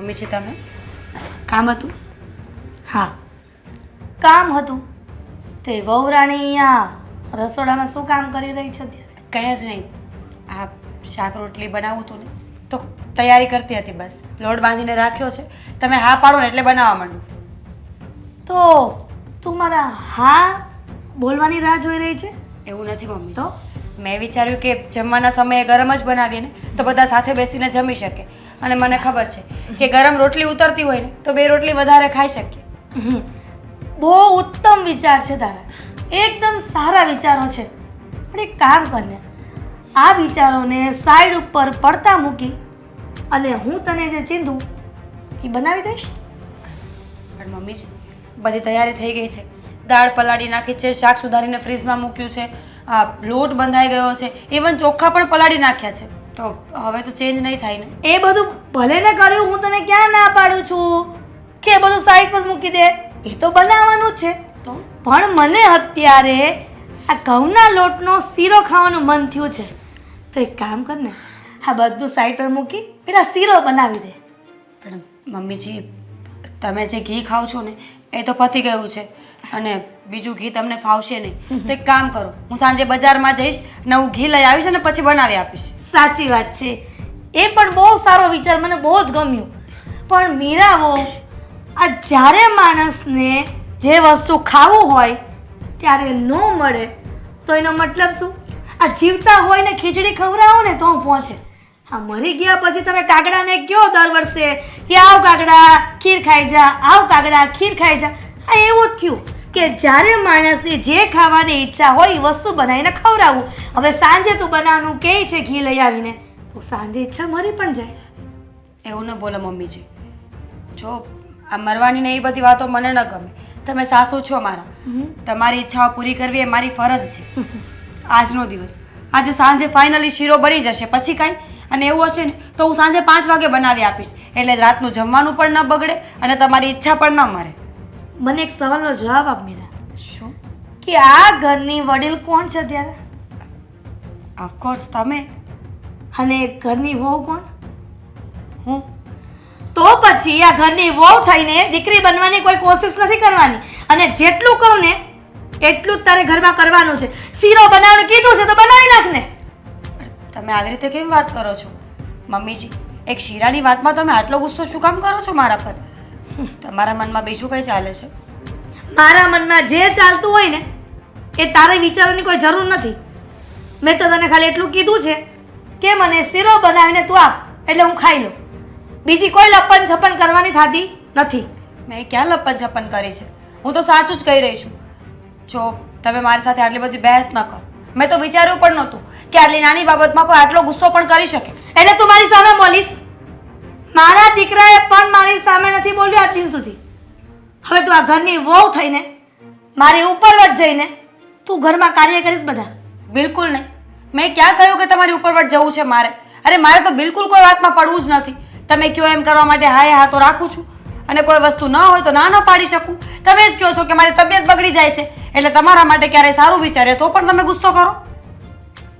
Mummy છે તમે? કામ હતું? હા. કામ હતું. તે વહુરાણી અહીંયા રસોડામાં શું કામ કરી રહી છે અત્યારે? કંઈ જ નહીં. આ શાક રોટલી બનાવું હતું ને તો તૈયારી કરતી હતી બસ. લોટ બાંધીને રાખ્યો છે. તમે હા પાડો ને એટલે બનાવવા માંડું. તો તું મારા હા બોલવાની રાહ જોઈ રહી છે? એવું નથી મમ્મી. તો? મેં વિચાર્યું કે જમવાના સમયે ગરમ જ બનાવીએ ને તો બધા સાથે બેસીને જમી શકે. અને મને ખબર છે કે ગરમ રોટલી ઉતરતી હોય ને તો બે રોટલી વધારે ખાઈ શકીએ. બહુ ઉત્તમ વિચાર છે તારા. એકદમ સારા વિચારો છે. પણ એક કામ કરને આ વિચારોને સાઈડ ઉપર પડતા મૂકી અને હું તને જે ચીંધું એ બનાવી દઈશ? પણ મમ્મી બધી તૈયારી થઈ ગઈ છે. દાળ પલાળી નાખી છે શાક સુધારીને ફ્રીજમાં મૂક્યું છે આ લોટ બંધાઈ ગયો છે. ઇવન ચોખ્ખા પણ પલાળી નાખ્યા છે. તો હવે તો ચેન્જ નહીં થાય ને. એ બધું ભલે ને કર્યું હું તને ક્યાં ના પાડું છું? કે એ બધું સાઈડ પર મૂકી દે? એ તો બનાવવાનું છે. તો? પણ મને અત્યારે આ ઘઉંના લોટનો શીરો ખાવાનું મન થયું છે. તો એક કામ કર ને આ બધું સાઈડ પર મૂકી પેલા શીરો બનાવી દે. પણ મમ્મીજી તમે જે ઘી ખાઓ છો ને એ તો પતી ગયું છે. અને બીજું ઘી તમને ફાવશે નહીં. તો એક કામ કરો, હું સાંજે બજારમાં જઈશ, નવું ઘી લઈ આવીશ અને પછી બનાવી આપીશ. સાચી વાત છે. એ પણ બહુ સારો વિચાર, મને બહુ જ ગમ્યું. પણ મીરાવો આ જ્યારે માણસને જે વસ્તુ ખાવું હોય, ત્યારે ન મળે, તો એનો મતલબ શું? આ જીવતા હોય ને ખીચડી ખવડાવો ને તો પહોંચે. હા, મરી ગયા પછી તમે કાગડાને કયો દર વર્ષે કે આવ કાગડા ખીર ખાઈ જા, આવ કાગડા ખીર ખાઈ જા. આ એવું જ થયું. કે જ્યારે માણસને જે ખાવાની ઈચ્છા હોય એ વસ્તુ બનાવીને ખવડાવવું હવે સાંજે તું બનાવવાનું કહે છે ઘી લઈ આવીને? તો સાંજે ઈચ્છા મરી પણ જાય. એવું ન બોલો મમ્મીજી. જો આ મરવાની ને એ બધી વાતો મને ન ગમે. તમે સાસુ છો મારા. તમારી ઈચ્છાઓ પૂરી કરવી એ મારી ફરજ છે. આજનો દિવસ. આજે સાંજે ફાઇનલી શીરો બની જશે. પછી કાંઈ? અને એવું હશે ને તો હું સાંજે પાંચ વાગે બનાવી આપીશ. એટલે રાતનું જમવાનું પણ ન બગડે અને તમારી ઈચ્છા પણ ન મરે. મને એક સવાલનો જવાબ આપ મીરા શું? કે આ ઘરની વડીલ કોણ છે ત્યારે ઓફકોર્સ તમે. અને ઘરની વહુ કોણ? હું? તો પછી આ ઘરની વહુ થઈને દીકરી બનવાની કોઈ કોશિશ નથી કરવાની. અને જેટલું કહું ને એટલું જ તારે ઘરમાં કરવાનું છે. શીરો બનાવવાનું કીધું છે તો બનાવી નાખ ને. તમે આવી રીતે કેમ વાત કરો છો? મમ્મીજી એક શીરાની વાતમાં તમે આટલો ગુસ્સો શું કામ કરો છો મારા પર? તમારા મનમાં બીજું કંઈ ચાલે છે? મારા મનમાં જે ચાલતું હોય ને એ તારે વિચારવાની કોઈ જરૂર નથી. મેં તો તને ખાલી એટલું કીધું છે કે મને શીરો બનાવીને તું આપ એટલે હું ખાઈ લઉં. બીજી કોઈ લપન છપન કરવાની થતી નથી. મેં ક્યાં લપન છપન કરી છે? હું તો સાચું જ કહી રહી છું. જો તમે મારી સાથે આટલી બધી બહેસ ન કરો. મેં તો વિચાર્યું પણ નહોતું કે આટલી નાની બાબતમાં કોઈ આટલો ગુસ્સો પણ કરી શકે. એટલે તું મારી સામે બોલીશ? મારા દીકરાએ પણ મારી સામે નથી બોલ્યો આજ દિન સુધી. હવે તું આ ઘરની વહુ થઈને મારી ઉપરવટ જઈને તું ઘરમાં કાર્ય કરીશ બધા. બિલકુલ નહીં. મેં ક્યાં કહ્યું કે તમારી ઉપરવટ જવું છે મારે? અરે મારે તો બિલકુલ કોઈ વાતમાં પડવું જ નથી. તમે કયો એમ કરવા માટે હાય હા તો રાખું છું? અને કોઈ વસ્તુ ન હોય તો ના ન પાડી શકું? તમે જ કહો છો કે મારી તબિયત બગડી જાય છે? એટલે તમારા માટે ક્યારેય સારું વિચારે તો પણ તમે ગુસ્સો કરો.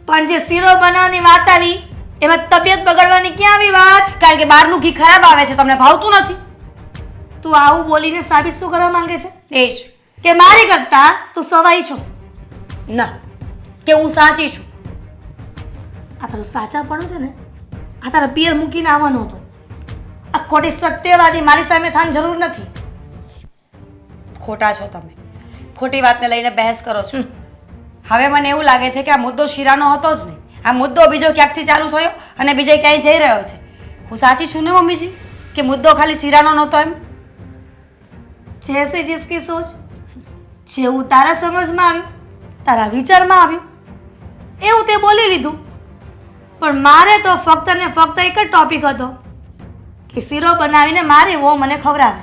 પણ જે શીરો બનાવવાની વાત આવી એમાં તબિયત બગડવાની ક્યાં આવી વાત? કારણ કે બહારનું ઘી ખરાબ આવે છે તમને ભાવતું નથી. તું આવું બોલીને સાબિત શું કરવા માંગે છે? એ જ. કે મારી કરતા તું સવાઈ છો? ના. કે હું સાચી છું. આ તારું સાચા પણ છે ને આ તારા પિયર મૂકીને આવવાનો હતો. આ ખોટી સત્યવાદી મારી સામે થવાની જરૂર નથી. ખોટા છો તમે. ખોટી વાતને લઈને બહેસ કરો છો. હવે મને એવું લાગે છે કે આ મુદ્દો શીરાનો હતો જ નહીં. આ મુદ્દો બીજો ક્યાંકથી ચાલુ થયો અને બીજે ક્યાંય જઈ રહ્યો છે? હું સાચી છું ને મમ્મીજી? કે મુદ્દો ખાલી શીરાનો નહોતો એમ? જૈસે જિસકી સોચ. જેવું તારા સમજમાં આવ્યું, તારા વિચારમાં આવ્યું, એવું તે બોલી લીધું. પણ મારે તો ફક્ત ને ફક્ત એક જ ટોપિક હતો, કે શીરો બનાવીને મારે વો મને ખવડાવે.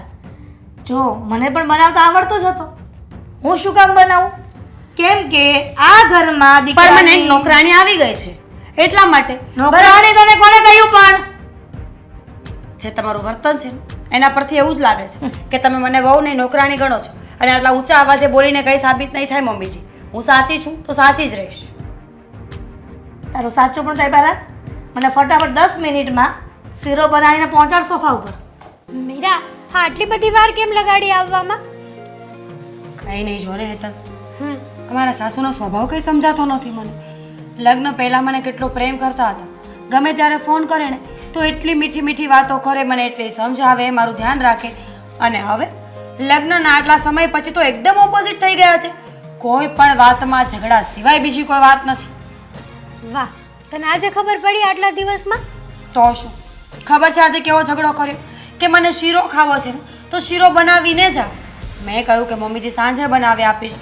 જો મને પણ બનાવતા આવડતો જ હતો. હું શું કામ બનાવું? કેમ કે આ ઘરમાં પરમનન્ટ નોકરાણી આવી ગઈ છે. એટલા માટે નોકરાણી તને કોણે કહ્યું પણ? જે તમારું વર્તન છે એના પરથી એવું જ લાગે છે કે તમે મને વહુ નહીં નોકરાણી ગણો છો. અને આટલા ઊંચા અવાજે બોલીને કંઈ સાબિત નહીં થાય મમ્મીજી. હું સાચી છું તો સાચી જ રહીશ. તારું સાચું પણ થાય પહેલાં મને ફટાફટ દસ મિનિટમાં શીરો બનાવીને પહોંચાડ સોફા ઉપર. મીરા હા આટલી બધી વાર કેમ લગાડી આવવામાં? કંઈ નહીં જો રે હેતલ. અમારા સાસુનો સ્વભાવ કંઈ સમજાતો નથી મને. લગ્ન પહેલાં મને કેટલો પ્રેમ કરતા હતા. ગમે ત્યારે ફોન કરે ને તો એટલી મીઠી મીઠી વાતો કરે મને એટલી સમજાવે મારું ધ્યાન રાખે. અને હવે લગ્નના આટલા સમય પછી તો એકદમ ઓપોઝિટ થઈ ગયા છે. કોઈ પણ વાતમાં ઝઘડા સિવાય બીજી કોઈ વાત નથી. વાહ તને આજે ખબર પડી આટલા દિવસમાં? તો શું? ખબર છે આજે કેવો ઝઘડો કર્યો? કે મને શીરો ખાવો છે તો શીરો બનાવીને જ. મેં કહ્યું કે મમ્મીજી સાંજે બનાવી આપીશ.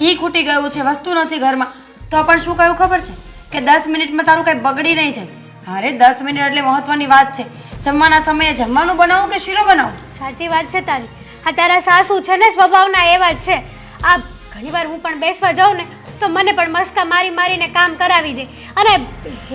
ઘી ખૂટી ગયું છે વસ્તુ નથી ઘરમાં. તો પણ શું કહ્યું ખબર છે? કે દસ મિનિટમાં તારું કંઈ બગડી નહીં જાય. અરે દસ મિનિટ એટલે મહત્વની વાત છે. જમવાના સમયે જમવાનું બનાવું કે શીરો બનાવું? સાચી વાત છે તારી. આ તારા સાસુ છે ને સ્વભાવના એવા જ છે. આ ઘણીવાર હું પણ બેસવા જાઉં ને તો મને પણ મસ્કા મારી મારીને કામ કરાવી દે. અને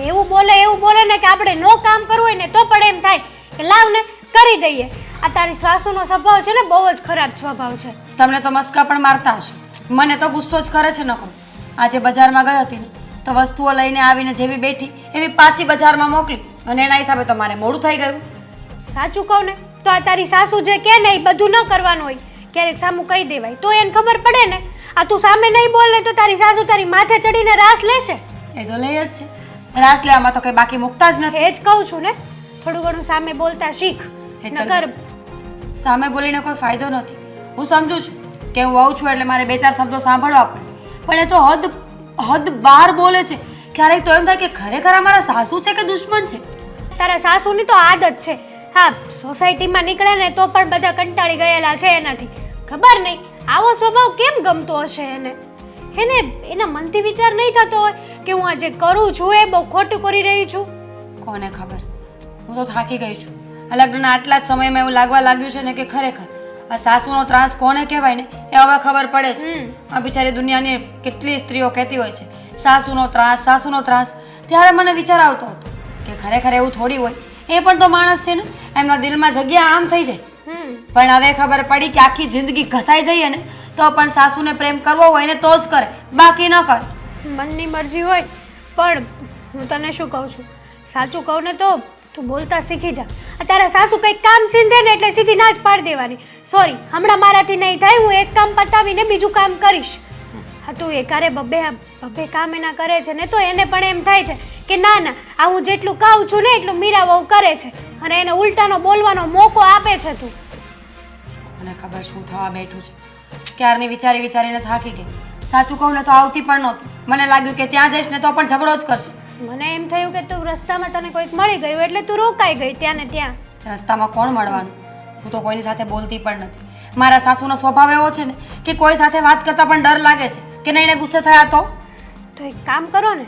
એવું બોલે એવું બોલે ને કે આપણે નો કામ કરવું હોય ને તો પણ એમ થાય કે લાવ ને કરી દઈએ. આ તારી સાસુનો સ્વભાવ છે ને બહુ જ ખરાબ સ્વભાવ છે. તમને તો મસ્કા પણ મારતા હશે. મને તો ગુસ્સો જ કરે છે નકો આજે બજારમાં ગઈ હતી ને તો વસ્તુઓ લઈને આવીને જેવી બેઠી એવી પાછી બજારમાં મોકલી અને એના હિસાબે તો મારે મોડું થઈ ગયું. સાચું કહું ને તો આ તારી સાસુ જે કે ને એ બધું ન કરવાનું હોય. ક્યારેક સામું કહી દેવાય તો એને ખબર પડે ને. આ તું સામે નહીં બોલે તો તારી સાસુ તારી માથે ચડીને રાસ લેશે. એ તો લઈ જ છે. રાસ લેવામાં તો કંઈ બાકી મૂકતા જ નથી. એ જ કહું છું ને થોડું ઘણું સામે બોલતા શીખ. નકર સામે બોલીને કોઈ ફાયદો નથી. હું સમજુ છું. કે હું આવું છું એટલે મારે બે ચાર શબ્દો સાંભળવા પડે. પણ એ તો હદ હદ બહાર બોલે છે. ક્યારેક તો એમ થાય કે ખરેખર આ મારા સાસુ છે કે દુશ્મન છે? તારા સાસુની તો આદત છે. હા સોસાયટીમાં નીકળે ને તો પણ બધા કંટાળી ગયેલા છે એનાથી. ખબર નહીં આવો સ્વભાવ કેમ ગમતો હશે એને? એને એના મનથી વિચાર નહીં થતો હોય કે હું આજે કરું છું એ બહુ ખોટું કરી રહી છું. કોને ખબર? હું તો થાકી ગઈ છું. આ લગ્નના આટલા જ સમયમાં એવું લાગવા લાગ્યું છે ને કે ખરેખર આ સાસુનો ત્રાસ કોને કહેવાય ને એ હવે ખબર પડે છે. આ બિચારી દુનિયાની કેટલી સ્ત્રીઓ કહેતી હોય છે. સાસુનો ત્રાસ સાસુનો ત્રાસ. ત્યારે મને વિચાર આવતો હતો કે ખરેખર એવું થોડી હોય. એ પણ તો માણસ છે ને એમના દિલમાં જગ્યા આમ થઈ જાય. પણ હવે ખબર પડી કે આખી જિંદગી ઘસાઈ જઈએ ને તો પણ સાસુને પ્રેમ કરવો હોય ને તો જ કરે. બાકી ન કરે. મનની મરજી હોય પણ હું તને શું કહું છું? સાચું કહું ને તો તું બોલતા શીખી જા. આ તારા સાસુ કંઈક કામ સીંધે ને એટલે સીધી ના જ પાડી દેવાની. સોરી હમણાં મારાથી નહીં થાય, હું એક કામ પતાવીને બીજું કામ કરીશ. હા, તું એકારે બબ્બે બબ્બે કામ એના કરે છે ને તો એને પણ એમ થાય છે કે ના ના, આ હું જેટલું કહું છું ને એટલું મીરા વહુ કરે છે. અને એને ઉલટાનો બોલવાનો મોકો આપે છે તું. મને ખબર શું થવા બેઠું છે. ક્યારની વિચારી વિચારીને થાકી ગઈ. સાચું કહું ને તો આવતી પણ નહોતી. મને લાગ્યું કે ત્યાં જઈશ ને તો પણ ઝઘડો જ કરશે. મને એમ થયું કે તું રસ્તામાં તને કોઈક મળી ગયું એટલે તું રોકાઈ ગઈ ત્યાં ને ત્યાં. રસ્તામાં કોણ મળવાનું? હું તો કોઈની સાથે બોલતી પણ નથી. મારા સાસુનો સ્વભાવ એવો છે ને કે કોઈ સાથે વાત કરતાં પણ ડર લાગે છે કે નહીં એને ગુસ્સે થયા તો? તો એક કામ કરો ને.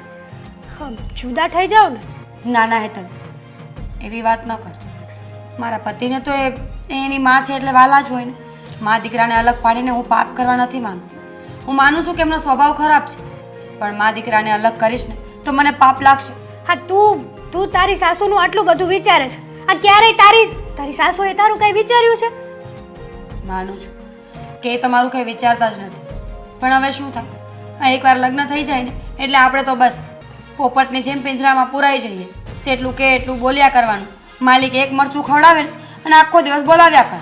જુદા થઈ જાઓ ને. ના ના હેતલ. એવી વાત ન કર. મારા પતિને તો એ એની માં છે એટલે વાલા જ હોય ને. મા દીકરાને અલગ પાડીને હું પાપ કરવા નથી માંગતી. હું માનું છું કે એમનો સ્વભાવ ખરાબ છે. પણ મા દીકરાને અલગ કરીશ ને તો મને પાપ લાગશે. હા તું તું તારી સાસુનું આટલું બધું વિચારે છે. આ ક્યારેય તારી તારી સાસુએ તારું કંઈ વિચાર્યું છે? માનું છું. કે તમારું કંઈ વિચારતા જ નથી. પણ હવે શું થાય? આ એકવાર લગ્ન થઈ જાય ને એટલે આપણે તો બસ પોપટની જેમ પિંજરામાં પુરાઈ જઈએ. જેટલું કે એટલું બોલ્યા કરવાનું. માલિક એક મરચું ખવડાવે ને અને આખો દિવસ બોલાવ્યા કર.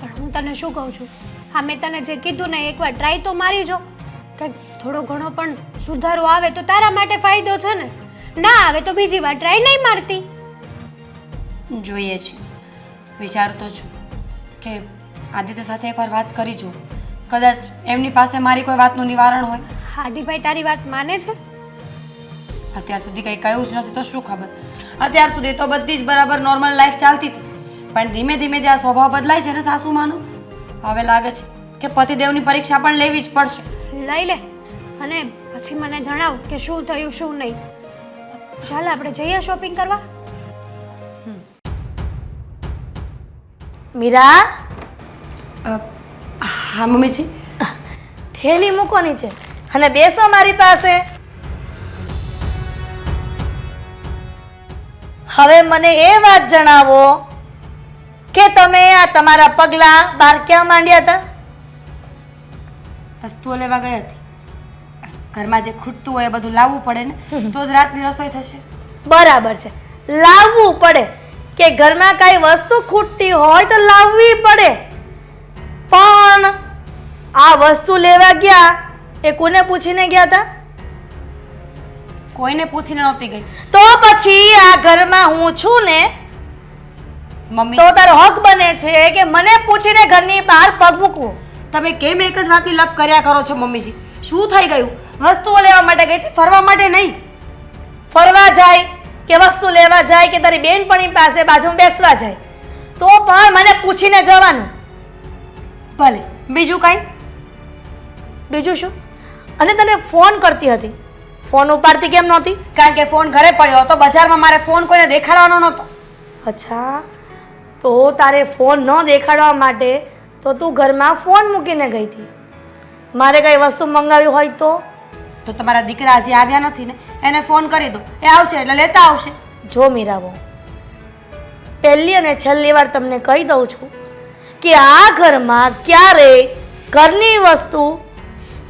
પણ હું તને શું કહું છું? હા મેં તને જે કીધું ને એકવાર ટ્રાય તો મારી જો. કંઈક થોડો ઘણો પણ સુધારો આવે તો તારા માટે ફાયદો છે ને? ના આવે તો બીજી વાર ટ્રાય નહીં મારતી. જોઈએ છે. વિચારતો છું કે આદિત્ય સાથે એકવાર વાત કરી જુઓ કદાચ એમની પાસે મારી કોઈ વાતનું નિવારણ હોય. આદિભાઈ તારી વાત માને છે? અત્યાર સુધી કંઈ કહ્યું જ નથી તો શું ખબર? અત્યાર સુધી તો બધી જ બરાબર નોર્મલ લાઈફ ચાલતી હતી. પણ ધીમે ધીમે જે આ સ્વભાવ બદલાય છે ને સાસુમાનો હવે લાગે છે કે પતિદેવની પરીક્ષા પણ લેવી જ પડશે. લઈ લે. અને પછી મને જણાવ કે શું થયું શું નહીં. ચાલ આપણે જઈએ શોપિંગ કરવા. મીરા? હા મમ્મીજી. થેલી મૂકો નીચે અને બેસો મારી પાસે. હવે મને એ વાત જણાવો કે તમે આ તમારા પગલાં બહાર ક્યાં માંડ્યા હતા? વસ્તુઓ લેવા ગઈ હતી. ઘરમાં જે ખૂટતું હોય એ બધું લાવવું પડે ને તો જ રાતની રસોઈ થશે. બરાબર છે. લાવવું પડે. કે ઘરમાં કાંઈ વસ્તુ ખૂટતી હોય તો લાવવી પડે. પણ આ વસ્તુ લેવા ગયા એ કોને પૂછીને ગયા હતા? કોઈને પૂછીને નહોતી ગઈ. તો પછી આ ઘરમાં હું છું ને મમ્મી તો તારો હક બને છે કે મને પૂછીને ઘરની બહાર પગ મૂકવો. તમે કેમ એક જ વાતની લપ કર્યા કરો છો મમ્મીજી? શું થઈ ગયું? વસ્તુઓ લેવા માટે ગઈ હતી ફરવા માટે નહીં. ફરવા જાય કે વસ્તુ લેવા જાય કે તારી બેનપણી પાસે બાજુમાં બેસવા જાય તો પણ મને પૂછીને જવાનું. ભલે બીજું કાંઈ? બીજું શું? અને તને ફોન કરતી હતી. ફોન ઉપાડતી કેમ નહોતી? કારણ કે ફોન ઘરે પડ્યો હતો બજારમાં મારે ફોન કોઈને દેખાડવાનો નહોતો. અચ્છા તો તારે ફોન ન દેખાડવા માટે તો તું ઘરમાં ફોન મૂકીને ગઈ હતી. મારે કઈ વસ્તુ મંગાવી હોય તો? તો તમારા દીકરા હજી આવ્યા નથી ને એને ફોન કરી દો. એ આવશે એટલે લેતા આવશે. જો મીરાબો પહેલી અને છેલ્લી વાર તમને કહી દઉં છું કે આ ઘરમાં ક્યારેય ઘરની વસ્તુ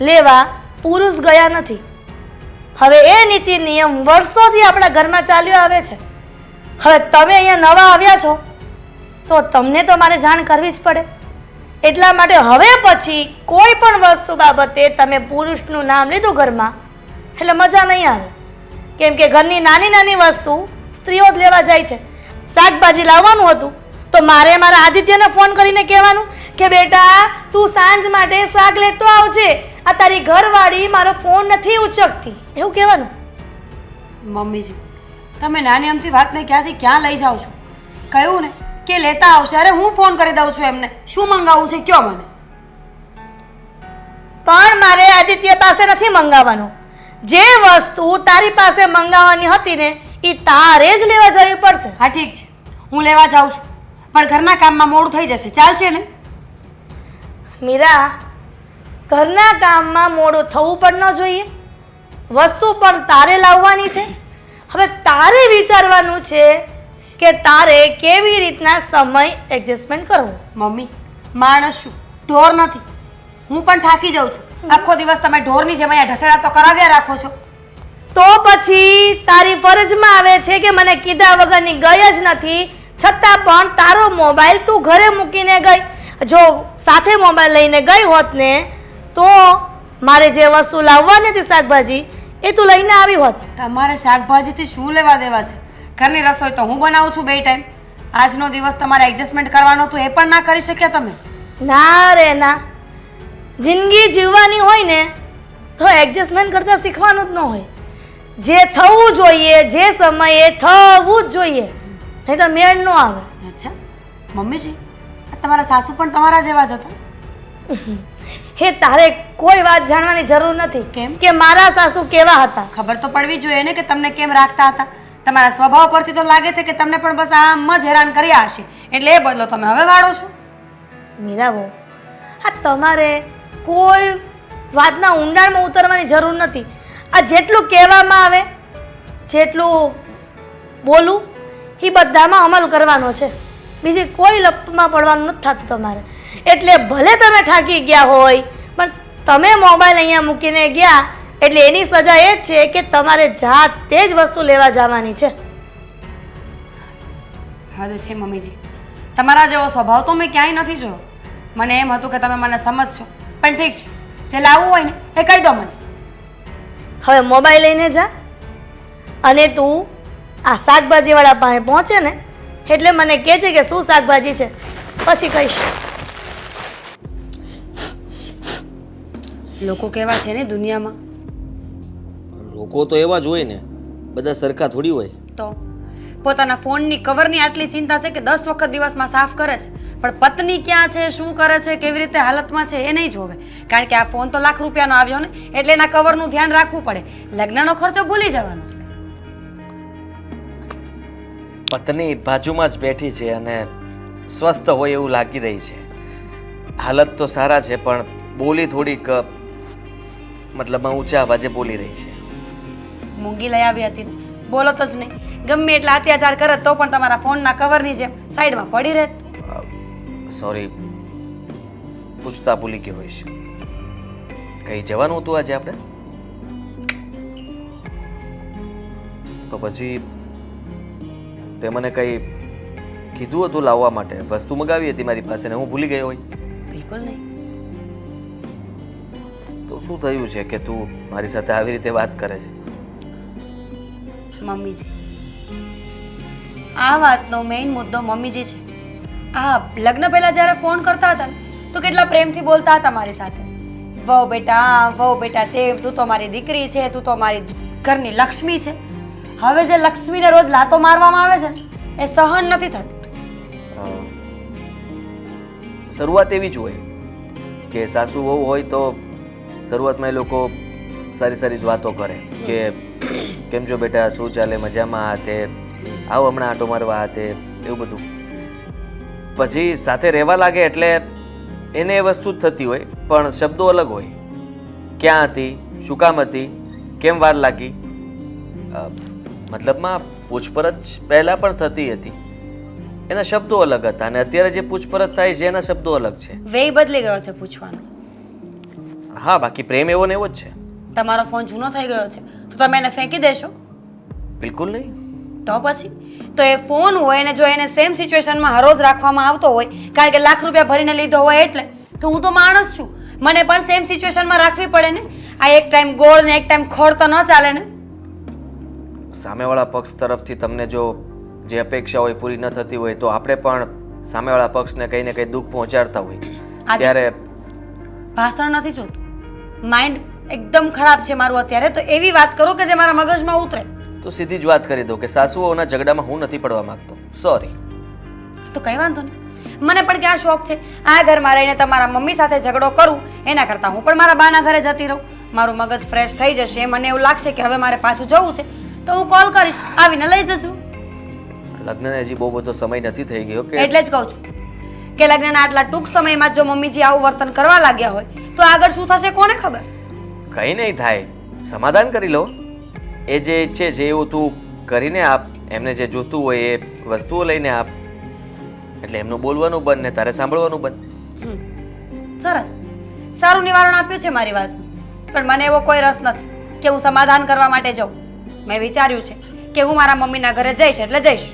લેવા પુરુષ ગયા નથી. હવે એ નીતિ નિયમ વર્ષોથી આપણા ઘરમાં ચાલ્યો આવે છે. હવે તમે અહીંયા નવા આવ્યા છો તો તમને તો મારે જાણ કરવી જ પડે. એટલા માટે હવે પછી કોઈ પણ વસ્તુ બાબતે તમે પુરુષનું નામ લીધું ઘરમાં, એટલે મજા નહીં આવે. કેમ કે ઘરની નાની નાની વસ્તુ સ્ત્રીઓ જ લેવા જાય છે. શાકભાજી લાવવાનું હતું, તો મારે મારા આદિત્યને ફોન કરીને કહેવાનું કે બેટા, તું સાંજ માટે શાક લેતો આવજે. આ તારી ઘરવાળી મારો ફોન નથી ઉચકતી. એવું કહેવાનું? મમ્મીજી, તમે નાની અમથી વાતને ક્યાંથી ક્યાં લઈ જાઓ છો? કહ્યું ને? કે લેતા આવશે? અરે હું ફોન કરી દઉં છું એમને. શું મંગાવવું છે કયો મને? પણ મારે આદિત્ય પાસે નથી મંગાવવાનું. જે વસ્તુ તારી પાસે મંગાવવાની હતી ને એ તારે જ લેવા જવી પડશે. હા ઠીક છે. હું લેવા જાઉં છું. પણ ઘરના કામમાં મોડું થઈ જશે. ચાલશે ને? મીરા ઘરના કામમાં મોડું થવું પણ ન જોઈએ. વસ્તુ પણ તારે લાવવાની છે. હવે તારે વિચારવાનું છે કે તારે કેવી રીતના સમય એડજસ્ટમેન્ટ કરવું? મમ્મી માણસ શું ઢોર નથી. હું પણ થાકી જાઉં છું. આખો દિવસ તમે ઢોરની જેમ અહીંયા ઢસેડા તો કરાવ્યા રાખો છો. તો પછી તારી ફરજમાં આવે છે કે મને કીધા વગરની ગઈ જ નથી છતાં પણ તારો મોબાઈલ તું ઘરે મૂકીને ગઈ. જો સાથે મોબાઈલ લઈને ગઈ હોત ને તો મારે જે વસ્તુ લાવવાની હતી શાકભાજી એ તું લઈને આવી હોત. તમારે શાકભાજીથી શું લેવા દેવા છે? ઘરની રસોઈ તો હું બનાવું છું બે ટાઈમ આજનો દિવસ તમારે એડજસ્ટમેન્ટ કરવાનો હતું એ પણ ના કરી શક્યા તમે. ના રે ના. જિંદગી જીવવાની હોય ને તો એડજસ્ટમેન્ટ કરતાં શીખવાનું જ ન હોય. જે થવું જોઈએ જે સમયે થવું જ જોઈએ. નહીં તો મેળ ન આવે. અચ્છા. મમ્મીજી તમારા સાસુ પણ તમારા જેવા જ હતા? હે તારે કોઈ વાત જાણવાની જરૂર નથી કેમ? કે મારા સાસુ કેવા હતા? ખબર તો પડવી જોઈએ ને કે તમને કેમ રાખતા હતા. તમારા સ્વભાવ પરથી તો લાગે છે કે તમને પણ બસ આમ જ હેરાન કર્યા હશે. એટલે એ બદલો તમે હવે વાળો છો. મીરાબો, આ તમારે કોઈ વાતના ઊંડાણમાં ઉતરવાની જરૂર નથી. આ જેટલું કહેવામાં આવે, જેટલું બોલું, એ બધામાં અમલ કરવાનો છે. બીજી કોઈ લપમાં પડવાનું નથી થતું તમારે. એટલે ભલે તમે ઠાકી ગયા હોય, પણ તમે મોબાઈલ અહીંયા મૂકીને ગયા એટલે એની સજા એ છે કે તમારે જાતે જ વસ્તુ લેવા જવાની છે. હદ છે મમ્મીજી. તમારા જેવો સ્વભાવ તો મેં ક્યાંય નથી જોયો. મને એમ હતું કે તમે મને સમજશો પણ ઠીક છે. જે લાવવું હોય ને એ કહી દો મને. હવે મોબાઈલ લઈને જા. અને તું આ શાકભાજીવાળા પાસે પહોંચે ને એટલે મને કહેજે કે શું શાકભાજી છે. પછી કહીશ. લોકો કેવા છે ને દુનિયામાં? લોકો તો એવા જ હોય ને બધા સરખા થોડી હોય. તો? પોતાના ફોનની કવરની આટલી ચિંતા છે કે દસ વખત દિવસમાં સાફ કરે છે. પણ પત્ની ક્યાં છે શું કરે છે કેવી રીતે હાલતમાં છે એ નહીં જોવે. કારણ કે આ ફોન તો લાખ રૂપિયાનો આવ્યો ને એટલે એના કવરનું ધ્યાન રાખવું પડે. લગ્નનો ખર્ચો ભૂલી જવાનો. પત્ની બાજુમાં જ બેઠી છે અને સ્વસ્થ હોય એવું લાગી રહી છે. હાલત તો સારા છે પણ બોલી થોડીક મતલબ મતલબમાં ઊંચા અવાજે બોલી રહી છે. મૂંગી લઈ આવી હતી. બોલત જ નહીં. ગમે એટલા અત્યાચાર કરે તો પણ તમારા ફોનના કવરની જેમ સાઈડમાં પડી રહે સોરી પૂછતા ભૂલી ગયો હોઈશ. કઈ જવાનું હતું આજે આપણે? તો પછી તે મને કઈ કીધું હતું લાવવા માટે? વસ્તુ મગાવી હતી મારી પાસે ને હું ભૂલી ગયો હોય બિલકુલ નહીં. તો શું થયું છે કે તું મારી સાથે આવી રીતે વાત કરે છે? મમ્મીજી આ વાતનો મેઇન મુદ્દો મમ્મીજી છે. આ લગ્ન પહેલા જ્યારે ફોન કરતા હતા ને, તો કેટલા પ્રેમથી બોલતા હતા મારી સાથે. વહુ બેટા વહુ બેટા, તે તું તો મારી દીકરી છે, તું તો મારી ઘરની લક્ષ્મી છે. હવે જે લક્ષ્મીને રોજ લાતો મારવામાં આવે છે એ સહન નથી થતી. શરૂઆત એવી જ હોય કે સાસુ વહુ હોય તો શરૂઆતમાં એ લોકો સારી સારી જ વાતો કરે કે કેમ છો બેટા? શું ચાલે? મજામાં આ તે? આવ હમણાં આટો મારવા આ તે? એવું બધું. પછી સાથે રહેવા લાગે એટલે એને એ વસ્તુ જ થતી હોય પણ શબ્દો અલગ હોય. ક્યાં હતી? શું કામ હતી? કેમ વાર લાગી? મતલબમાં પૂછપરછ પહેલાં પણ થતી હતી. એના શબ્દો અલગ હતા અને અત્યારે જે પૂછપરછ થાય છે એના શબ્દો અલગ છે. વે બદલી ગયો છે પૂછવાનો. હા બાકી પ્રેમ એવો ને એવો જ છે. તમારો ફોન જૂનો થઈ ગયો છે. તો તમે એને ફેંકી દેશો? બિલકુલ નહીં. તો પછી? તો એ ફોન હોય ને જો એને સેમ સિચ્યુએશનમાં હરોજ રાખવામાં આવતો હોય કારણ કે લાખ રૂપિયા ભરીને લીધો હોય એટલે તો હું તો માણસ છું. મને પણ સેમ સિચ્યુએશનમાં રાખવી પડે ને? આ એક ટાઈમ ગોળ ને એક ટાઈમ ખોળ તો ન ચાલે ને? સામેવાળા પક્ષ તરફથી તમને જો જે અપેક્ષા હોય પૂરી ન થતી હોય તો આપણે પણ સામેવાળા પક્ષને કંઈ ને કંઈ દુઃખ પહોંચાડતા હોય. ત્યારે ભાષણ નથી જોતું. માઇન્ડ એકદમ ખરાબ છે મારું અત્યારે. તો એવી વાત કરો કે જે મારા મગજમાં ઉતરે. તો સીધી જ વાત કરી દો કે સાસુઓના ઝઘડામાં હું નથી પડવા માંગતો. સોરી તો કઈ વાંધો નહીં. મને પણ ક્યાં શોખ છે? આ ઘરમાં રહીને તમારા મમ્મી સાથે ઝઘડો કરું એના કરતાં હું પણ મારા બાના ઘરે જતી રહું. મારું મગજ ફ્રેશ થઈ જશે મને એવું લાગશે કે હવે મારે પાછું જવું છે. તો હું કોલ કરીશ આવીને લઈ જજો. લગ્નને હજી બહુ બધો સમય નથી થઈ ગયો કે એટલે જ કહું છું કે લગ્નના આટલા ટૂંક સમયમાં જ જો મમ્મીજી આવું વર્તન કરવા લાગ્યા હોય તો આગળ શું થશે કોને ખબર? કંઈ નહીં થાય. સમાધાન કરી લો. એ જે ઈચ્છે છે એવું તું કરીને આપ એમને જે જોતું હોય એ વસ્તુઓ લઈને આપ. એટલે એમનું બોલવાનું બંધ ને તારે સાંભળવાનું બંધ. સરસ. સારું નિવારણ આપ્યું છે મારી વાત પણ મને એવો કોઈ રસ નથી કે હું સમાધાન કરવા માટે જાઉં. મેં વિચાર્યું છે કે હું મારા મમ્મીના ઘરે જઈશ એટલે જઈશ.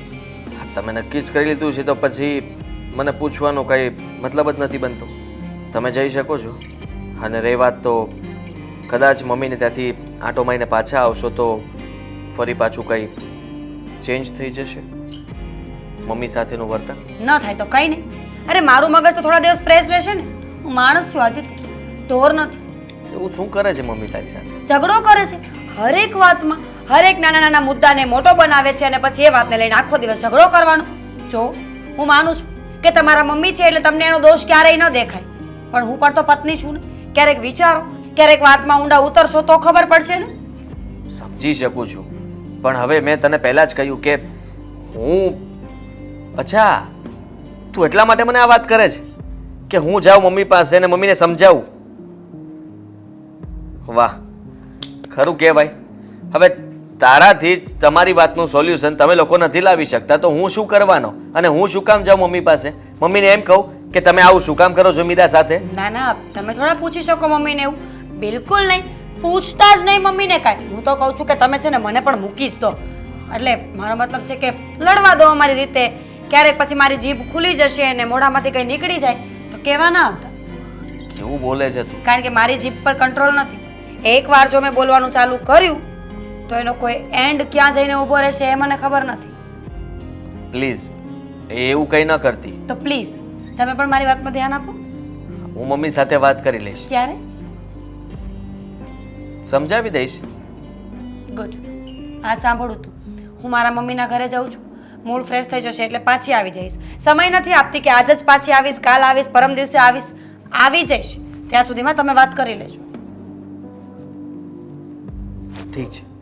તમે નક્કી જ કરી લીધું છે તો પછી મને પૂછવાનો કંઈ મતલબ જ નથી બનતો. તમે જઈ શકો છો. અને રહી વાત તો કદાચ મમ્મીને ત્યાંથી આંટો મારીને પાછા આવશો તો ફરી પાછું કંઈ ચેન્જ થઈ જશે? મમ્મી સાથેનું વર્તન? ન થાય તો કંઈ નહીં. અરે મારું મગજ તો થોડા દિવસ ફ્રેશ રહેશે ને. હું માણસ છું આદિત્ય. ઢોર નથી. એવું શું કરે છે મમ્મી તારી સાથે? ઝઘડો કરે છે. હરેક વાતમાં હરેક નાના નાના મુદ્દાને મોટો બનાવે છે અને પછી એ વાતને લઈને આખો દિવસ ઝઘડો કરવાનો. જો હું માનું છું કે તમારા મમ્મી છે એટલે તમને એનો દોષ ક્યારેય ન દેખાય. પણ હું પણ તો પત્ની છું ને. ક્યારેક વિચારો ક્યારેક વાતમાં ઊંડા ઉતરશો તો ખબર પડશે ને? સમજી શકું છું. પણ હવે મેં તને પહેલાં જ કહ્યું કે હું અચ્છા તું એટલા માટે મને આ વાત કરે છે કે હું જાઉં મમ્મી પાસે ને મમ્મીને સમજાવું? વાહ ખરું કહેવાય. હવે તારાથી જ તમારી વાતનું સોલ્યુશન તમે લોકો નથી લાવી શકતા તો હું શું કરવાનો? અને હું શું કામ જાઉં મમ્મી પાસે? મમ્મીને એમ કહું કે તમે આવું શું કામ કરો છો મીરા સાથે? ના ના તમે થોડા પૂછી શકો મમ્મીને એવું. બિલકુલ નહીં. પૂછતા જ નહીં મમ્મીને કાંઈ. હું તો કહું છું કે તમે છે ને મને પણ મૂકી જ દો. એટલે મારો મતલબ છે કે લડવા દો અમારી રીતે. ક્યારેક પછી મારી જીભ ખુલી જશે અને મોઢામાંથી કંઈ નીકળી જાય. તો કહેવા ના હતા? કેવું બોલે છે તું? કારણ કે મારી જીભ પર કંટ્રોલ નથી. એકવાર જો મેં બોલવાનું ચાલુ કર્યું તો એનો કોઈ એન્ડ ક્યાં જઈને ઊભો રહેશે એ મને ખબર નથી. પ્લીઝ એવું કંઈ ન કરતી. તો પ્લીઝ તમે પણ મારી વાતમાં ધ્યાન આપો. હું મમ્મી સાથે વાત કરી લઈશ. ક્યારે? સમજાવી દઈશ? ગુડ. આ સાંભળું તું. હું મારા મમ્મીના ઘરે જાઉં છું. મૂડ ફ્રેશ થઈ જશે એટલે પાછી આવી જઈશ. સમય નથી આપતી કે આજ જ પાછી આવીશ કાલ આવીશ પરમ દિવસે આવીશ. આવી જઈશ. ત્યાં સુધીમાં તમે વાત કરી લેજો. ઠીક છે.